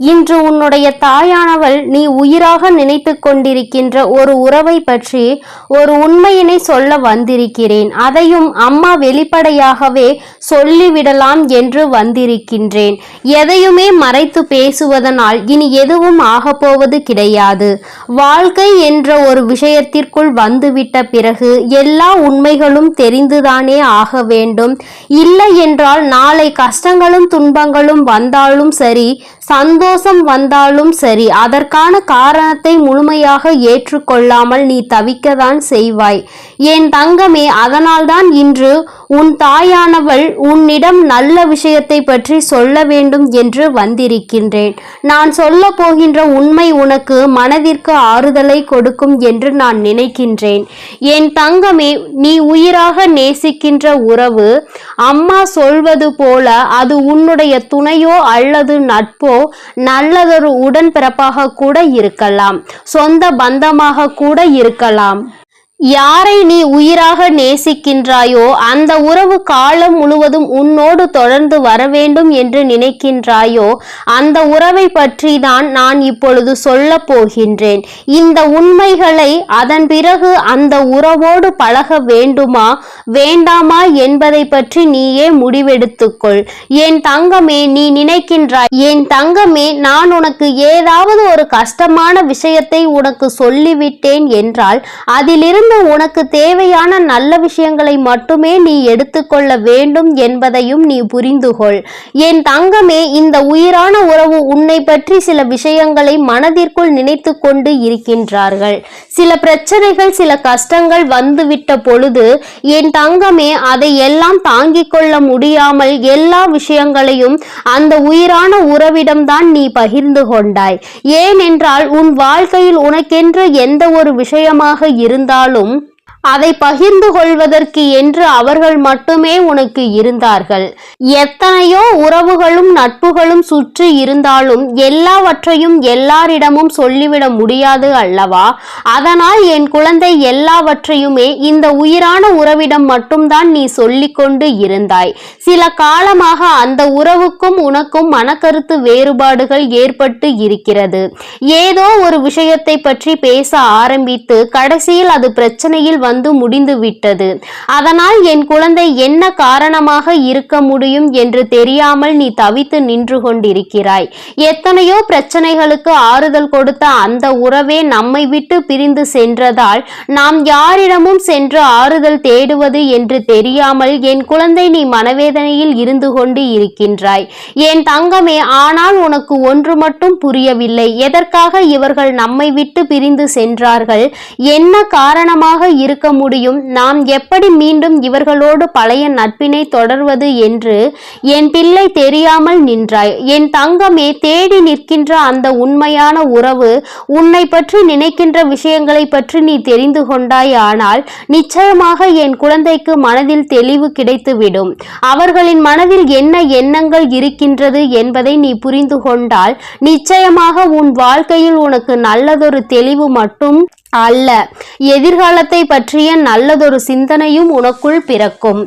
இன்று உன்னுடைய தாயானவள் நீ உயிராக நினைத்து கொண்டிருக்கின்ற ஒரு உறவை பற்றி ஒரு உண்மையினை சொல்ல வந்திருக்கிறேன். அதையும் அம்மா வெளிப்படையாகவே சொல்லிவிடலாம் என்று வந்திருக்கின்றேன். எதையுமே மறைத்து பேசுவதனால் இனி எதுவும் ஆகப்போவது கிடையாது. வாழ்க்கை என்ற ஒரு விஷயத்திற்குள் வந்துவிட்ட பிறகு எல்லா உண்மைகளும் தெரிந்துதானே ஆக வேண்டும். இல்லை என்றால் நாளை கஷ்டங்களும் துன்பங்களும் வந்தாலும் சரி சந்தோ சந்தோஷம் வந்தாலும் சரி அதற்கான காரணத்தை முழுமையாக ஏற்றுக்கொள்ளாமல் நீ தவிக்கதான் செய்வாய். என் தங்கமே அதனால்தான் இன்று உன் தாயானவள் உன்னிடம் நல்ல விஷயத்தை பற்றி சொல்ல வேண்டும் என்று வந்திருக்கின்றேன். நான் சொல்ல போகின்ற உண்மை உனக்கு மனதிற்கு ஆறுதலை கொடுக்கும் என்று நான் நினைக்கின்றேன். என் தங்கமே நீ உயிராக நேசிக்கின்ற உறவு அம்மா சொல்வது போல அது உன்னுடைய துணையோ அல்லது நட்போ நல்லதொரு உடன்பிறப்பாக கூட இருக்கலாம். சொந்த பந்தமாக கூட இருக்கலாம். யாரை நீ உயிராக நேசிக்கின்றாயோ அந்த உறவு காலம் முழுவதும் உன்னோடு தொடர்ந்து வர வேண்டும் என்று நினைக்கின்றாயோ அந்த உறவை பற்றி தான் நான் இப்பொழுது சொல்ல போகின்றேன். இந்த உண்மைகளை அதன் பிறகு அந்த உறவோடு பழக வேண்டுமா? வேண்டாமா என்பதை பற்றி நீயே முடிவெடுத்துக்கொள். என் தங்கமே நீ நினைக்கின்றாய் என் தங்கமே நான் உனக்கு ஏதாவது ஒரு கஷ்டமான விஷயத்தை உனக்கு சொல்லிவிட்டேன் என்றால் அதிலிருந்து இருந்து உனக்கு தேவையான நல்ல விஷயங்களை மட்டுமே நீ எடுத்துக்கொள்ள வேண்டும் என்பதையும் நீ புரிந்துகொள். என் தங்கமே இந்த உயிரான உறவு உன்னை பற்றி சில விஷயங்களை மனதிற்குள் நினைத்து கொண்டு இருக்கின்றார்கள். சில பிரச்சனைகள் சில கஷ்டங்கள் வந்துவிட்ட பொழுது என் தங்கமே அதை எல்லாம் தாங்கிக் கொள்ள முடியாமல் எல்லா விஷயங்களையும் அந்த உயிரான உறவிடம்தான் நீ பகிர்ந்து கொண்டாய். ஏனென்றால் உன் வாழ்க்கையில் உனக்கென்று எந்த ஒரு விஷயமாக இருந்தாலும் மக்களும் அதை பகிர்ந்து கொள்வதற்கு என்று அவர்கள் மட்டுமே உனக்கு இருந்தார்கள். எத்தனையோ உறவுகளும் நட்புகளும் சுற்றி இருந்தாலும் எல்லாவற்றையும் எல்லாரிடமும் சொல்லிவிட முடியாது அல்லவா? அதனால் என் குழந்தை எல்லாவற்றையுமே இந்த உயிரான உறவிடம் மட்டும்தான் நீ சொல்லிக்கொண்டு இருந்தாய். சில காலமாக அந்த உறவுக்கும் உனக்கும் மனக்கருத்து வேறுபாடுகள் ஏற்பட்டு இருக்கிறது. ஏதோ ஒரு விஷயத்தை பற்றி பேச ஆரம்பித்து கடைசியில் அது பிரச்சனையில் வந்து வந்து முடிந்து விட்டது அதனால் என் குழந்தை என்ன காரணமாக இருக்க முடியும் என்று தெரியாமல் நீ தவித்து நின்று கொண்டிருக்கிறாய். எத்தனையோ பிரச்சனைகளுக்கு ஆறுதல் கொடுத்த அந்த உறவே நம்மை விட்டு பிரிந்து சென்றதால் நாம் யாரிடமும் சென்று ஆறுதல் தேடுவது என்று தெரியாமல் என் குழந்தை நீ மனவேதனையில் இருந்து கொண்டு இருக்கின்றாய். என் தங்கமே ஆனால் உனக்கு ஒன்று மட்டும் புரியவில்லை. எதற்காக இவர்கள் நம்மை விட்டு பிரிந்து சென்றார்கள்? என்ன காரணமாக இருக்க முடியும். நாம் எப்படி மீண்டும் இவர்களோடு பழைய நட்பினை தொடர்வது என்று என் பிள்ளை தெரியாமல் நின்றாய். என் தங்கமே தேடி நிற்கின்ற அந்த உண்மையான உறவு உன்னை பற்றி நினைக்கின்ற விஷயங்களை பற்றி நீ தெரிந்து கொண்டாய் ஆனால் நிச்சயமாக என் குழந்தைக்கு மனதில் தெளிவு கிடைத்துவிடும். அவர்களின் மனதில் என்ன எண்ணங்கள் இருக்கின்றது என்பதை நீ புரிந்து கொண்டால் நிச்சயமாக உன் வாழ்க்கையில் உனக்கு நல்லதொரு தெளிவு மட்டும் அல்ல. எதிர்காலத்தை பற்றிய நல்லதொரு சிந்தனையும் உனக்குள் பிறக்கும்.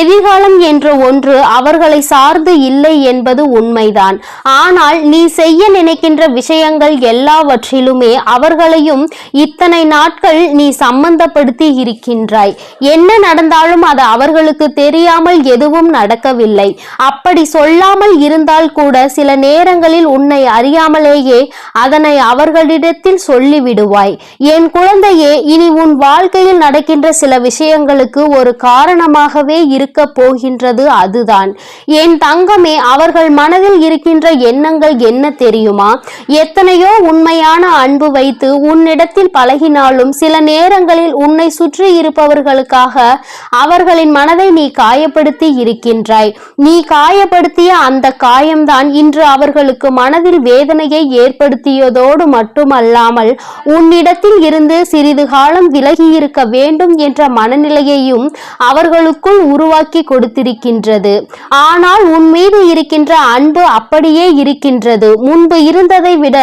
எதிர்காலம் என்ற ஒன்று அவர்களை சார்ந்து இல்லை என்பது உண்மைதான். ஆனால் நீ செய்ய நினைக்கின்ற விஷயங்கள் எல்லாவற்றிலுமே அவர்களையும் இத்தனை நாட்கள் நீ சம்பந்தப்படுத்தி இருக்கின்றாய். என்ன நடந்தாலும் அது அவர்களுக்கு தெரியாமல் எதுவும் நடக்கவில்லை. அப்படி சொல்லாமல் இருந்தால் கூட சில நேரங்களில் உன்னை அறியாமலேயே அதனை அவர்களிடத்தில் சொல்லிவிடுவாய். என் குழந்தையே இனி உன் வாழ்க்கையில் நடக்கின்ற சில விஷயங்களுக்கு ஒரு காரணமாகவே இருக்க போகின்றது அதுதான். என் தங்கமே அவர்கள் மனதில் இருக்கின்ற எண்ணங்கள் என்ன தெரியுமா? எத்தனையோ உண்மையான அன்பு வைத்து உன்னிடத்தில் பழகினாலும் சில நேரங்களில் உன்னை சுற்றி இருப்பவர்களுக்காக அவர்களின் மனதை நீ காயப்படுத்தி இருக்கின்றாய். நீ காயப்படுத்திய அந்த காயம்தான் இன்று அவர்களுக்கு மனதில் வேதனையை ஏற்படுத்தியதோடு மட்டுமல்லாமல் உன்னிடத்தில் இரு இருந்து சிறிது காலம் விலகி இருக்க வேண்டும் என்ற மனநிலையையும் அவர்களுக்குள் உருவாக்கி கொடுத்திருக்கின்றது. ஆனால் உன் மீது இருக்கின்ற அன்பு அப்படியே இருக்கின்றது. முன்பு இருந்ததை விட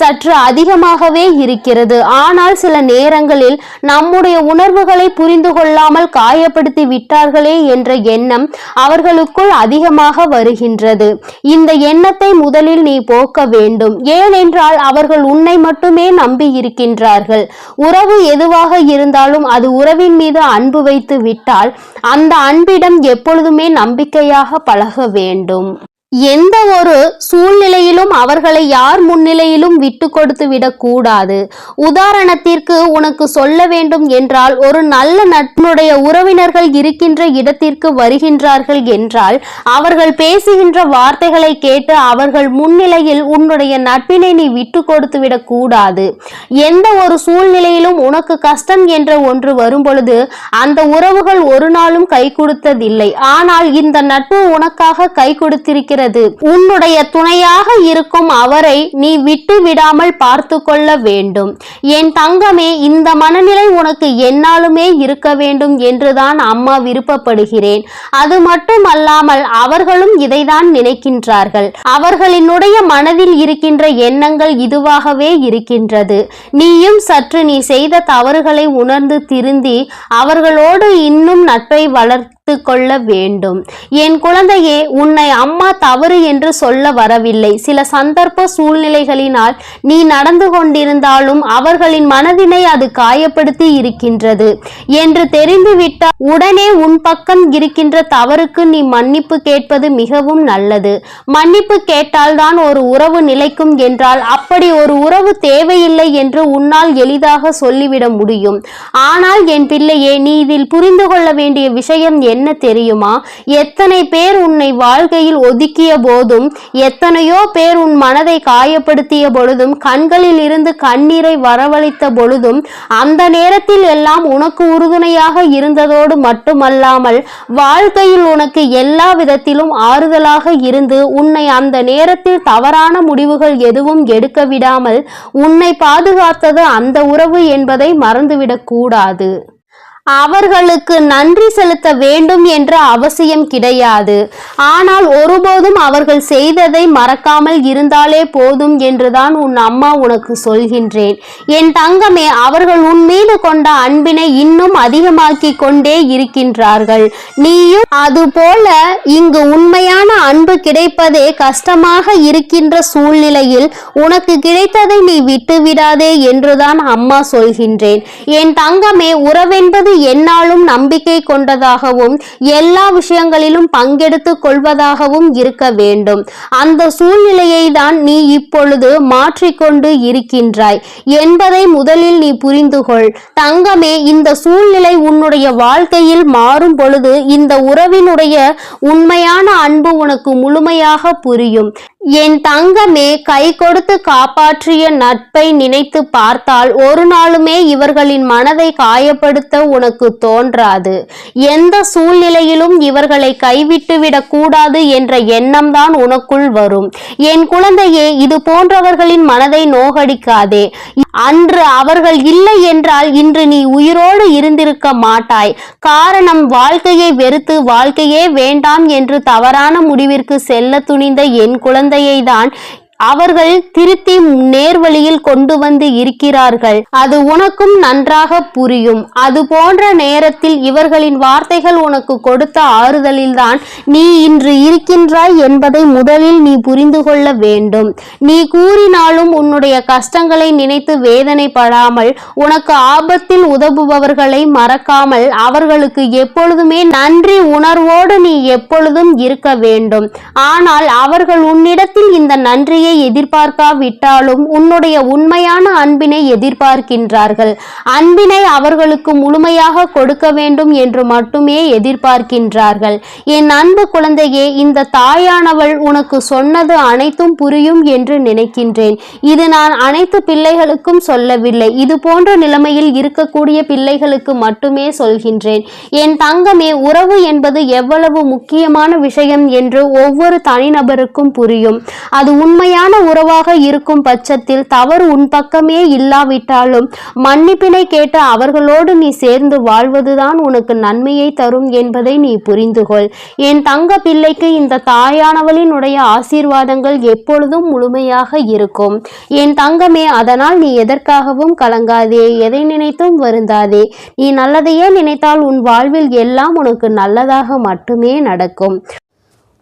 சற்று அதிகமாகவே இருக்கிறது. ஆனால் சில நேரங்களில் நம்முடைய உணர்வுகளை புரிந்து கொள்ளாமல் காயப்படுத்தி விட்டார்களே என்ற எண்ணம் அவர்களுக்குள் அதிகமாக வருகின்றது. இந்த எண்ணத்தை முதலில் நீ போக்க வேண்டும். ஏனென்றால் அவர்கள் உன்னை மட்டுமே நம்பி இருக்கின்றார்கள். உறவு எதுவாக இருந்தாலும் அது உறவின் மீது அன்பு வைத்து விட்டால் அந்த அன்பிடம் எப்பொழுதுமே நம்பிக்கையாக பழக வேண்டும். எந்த ஒரு சூழ்நிலையிலும் அவர்களை யார் முன்னிலையிலும் விட்டு கொடுத்து விடக்கூடாது. உதாரணத்திற்கு உனக்கு சொல்ல வேண்டும் என்றால் ஒரு நல்ல நட்புடைய உறவினர்கள் இருக்கின்ற இடத்திற்கு வருகின்றார்கள் என்றால் அவர்கள் பேசுகின்ற வார்த்தைகளை கேட்டு அவர்கள் முன்னிலையில் உன்னுடைய நட்பினை நீ விட்டு கொடுத்து விடக்கூடாது. எந்த ஒரு சூழ்நிலையிலும் உனக்கு கஷ்டம் என்ற ஒன்று வரும் பொழுது அந்த உறவுகள் ஒரு நாளும் கை கொடுத்ததில்லை. ஆனால் இந்த நட்பு உனக்காக கை கொடுத்திருக்கிறது. உன்னுடைய துணையாக இருக்கும் அவரை நீ விட்டு விடாமல் பார்த்து கொள்ள வேண்டும். என் தங்கமே இந்த மனநிலை உனக்கு என்னாலுமே இருக்க வேண்டும் என்றுதான் அம்மா விருப்பப்படுகிறேன். அது மட்டுமல்லாமல் அவர்களும் இதைதான் நினைக்கின்றார்கள். அவர்களினுடைய மனதில் இருக்கின்ற எண்ணங்கள் இதுவாகவே இருக்கின்றது. நீயும் சற்று நீ செய்த தவறுகளை உணர்ந்து திருந்தி அவர்களோடு இன்னும் நட்பை வளர்த்து கொள்ள வேண்டும். என் குழந்தையே உன்னை அம்மா தவறு என்று சொல்ல வரவில்லை. சில சந்தர்ப்ப சூழ்நிலைகளினால் நீ நடந்து கொண்டிருந்தாலும் அவர்களின் மனதினை அது காயப்படுத்தி இருக்கின்றது. என்று தெரிந்துவிட்டால் உடனே உன் பக்கம் இருக்கின்ற தவறுக்கு நீ மன்னிப்பு கேட்பது மிகவும் நல்லது. மன்னிப்பு கேட்டால்தான் ஒரு உறவு நிலைக்கும் என்றால் அப்படி ஒரு உறவு தேவையில்லை என்று உன்னால் எளிதாக சொல்லிவிட முடியும். ஆனால் என் பிள்ளையே நீ இதில் புரிந்து கொள்ள வேண்டிய விஷயம் என்ன? தெரியுமா? எத்தனை பேர் உன்னை வாழ்க்கையில் ஒதுக்கிய போதும் எத்தனையோ பேர் உன் மனதை காயப்படுத்திய பொழுதும் கண்களில் இருந்து கண்ணீரை வரவழைத்த பொழுதும் அந்த நேரத்தில் எல்லாம் உனக்கு உறுதுணையாக இருந்ததோடு மட்டுமல்லாமல் வாழ்க்கையில் உனக்கு எல்லா விதத்திலும் ஆறுதலாக இருந்து உன்னை அந்த நேரத்தில் தவறான முடிவுகள் எதுவும் எடுக்க விடாமல் உன்னை பாதுகாத்தது அந்த உறவு என்பதை மறந்துவிடக்கூடாது அவர்களுக்கு நன்றி செலுத்த வேண்டும் என்ற அவசியம் கிடையாது. ஆனால் ஒருபோதும் அவர்கள் செய்ததை மறக்காமல் இருந்தாலே போதும் என்றுதான் உன் அம்மா உனக்கு சொல்கின்றேன். என் தங்கமே அவர்கள் உன் மீது கொண்ட அன்பினை இன்னும் அதிகமாக்கி கொண்டே இருக்கின்றார்கள். நீயும் அதுபோல இங்கு உண்மையான அன்பு கிடைப்பதே கஷ்டமாக இருக்கின்ற சூழ்நிலையில் உனக்கு கிடைத்ததை நீ விட்டுவிடாதே என்றுதான் அம்மா சொல்கின்றேன். என் தங்கமே உறவென்பது என்னாலும் நம்பிக்கை கொண்டதாகவும் எல்லா விஷயங்களிலும் பங்கெடுத்து கொள்வதாகவும் இருக்க வேண்டும். அந்த சூழ்நிலையை தான் நீ இப்பொழுது மாற்றிக்கொண்டு இருக்கின்றாய். என்பதை முதலில் நீ புரிந்து கொள் தங்கமே இந்த சூழ்நிலை உன்னுடைய வாழ்க்கையில் மாறும் பொழுது இந்த உறவினுடைய உண்மையான அன்பு உனக்கு முழுமையாக புரியும். என் தங்கமே கை கொடுத்து காப்பாற்றிய நட்பை நினைத்து பார்த்தால் ஒரு நாளுமே இவர்களின் மனதை காயப்படுத்த உனக்கு தோன்றாது. எந்த சூழ்நிலையிலும் இவர்களை கைவிட்டுவிடக் கூடாது என்ற எண்ணம்தான் உனக்குள் வரும். என் குழந்தையே இது போன்றவர்களின் மனதை நோகடிக்காதே. அன்று அவர்கள் இல்லை என்றால் இன்று நீ உயிரோடு இருந்திருக்க மாட்டாய். காரணம் வாழ்க்கையை வெறுத்து வாழ்க்கையே வேண்டாம் என்று தவறான முடிவிற்கு செல்ல துணிந்த என் குழந்தை குழந்தையை தான் அவர்கள் திருத்தி நேர்வழியில் கொண்டு வந்து இருக்கிறார்கள். அது உனக்கும் நன்றாக புரியும். அது போன்ற நேரத்தில் இவர்களின் வார்த்தைகள் உனக்கு கொடுத்த ஆறுதலில்தான் நீ இன்று இருக்கின்றாய் என்பதை முதலில் நீ புரிந்து கொள்ள வேண்டும். நீ கூறினாலும் உன்னுடைய கஷ்டங்களை நினைத்து வேதனைப்படாமல் உனக்கு ஆபத்தில் உதவுபவர்களை மறக்காமல் அவர்களுக்கு எப்பொழுதுமே நன்றி உணர்வோடு நீ எப்பொழுதும் இருக்க வேண்டும். ஆனால் அவர்கள் உன்னிடத்தில் இந்த நன்றியை எதிர்பார்க்காவிட்டாலும் உன்னுடைய உண்மையான அன்பினை எதிர்பார்க்கின்றார்கள். அன்பினை அவர்களுக்கு முழுமையாக கொடுக்க வேண்டும் என்று மட்டுமே எதிர்பார்க்கின்றார்கள். என் அன்பு குழந்தையே இந்த தாயானவள் உனக்கு சொன்னது அனைத்தும் புரியும் என்று நினைக்கின்றேன். இது நான் அனைத்து பிள்ளைகளுக்கும் சொல்லவில்லை. இது போன்ற நிலைமையில் இருக்கக்கூடிய பிள்ளைகளுக்கு மட்டுமே சொல்கின்றேன். என் தங்கமே உறவு என்பது எவ்வளவு முக்கியமான விஷயம் என்று ஒவ்வொரு தனிநபருக்கும் புரியும். அது உண்மையாக உண்மையான உறவாக இருக்கும் பட்சத்தில் தவறு உன் பக்கமே இல்லாவிட்டாலும் மன்னிப்பினை கேட்டு அவர்களோடு நீ சேர்ந்து வாழ்வதுதான் உனக்கு நன்மையை தரும் என்பதை நீ புரிந்து கொள் என் தங்க பிள்ளைக்கு இந்த தாயானவளினுடைய ஆசீர்வாதங்கள் எப்பொழுதும் முழுமையாக இருக்கும். என் தங்கமே அதனால் நீ எதற்காகவும் கலங்காதே எதை நினைத்தும் வருந்தாதே. நீ நல்லதையே நினைத்தால் உன் வாழ்வில் எல்லாம் உனக்கு நல்லதாக மட்டுமே நடக்கும்.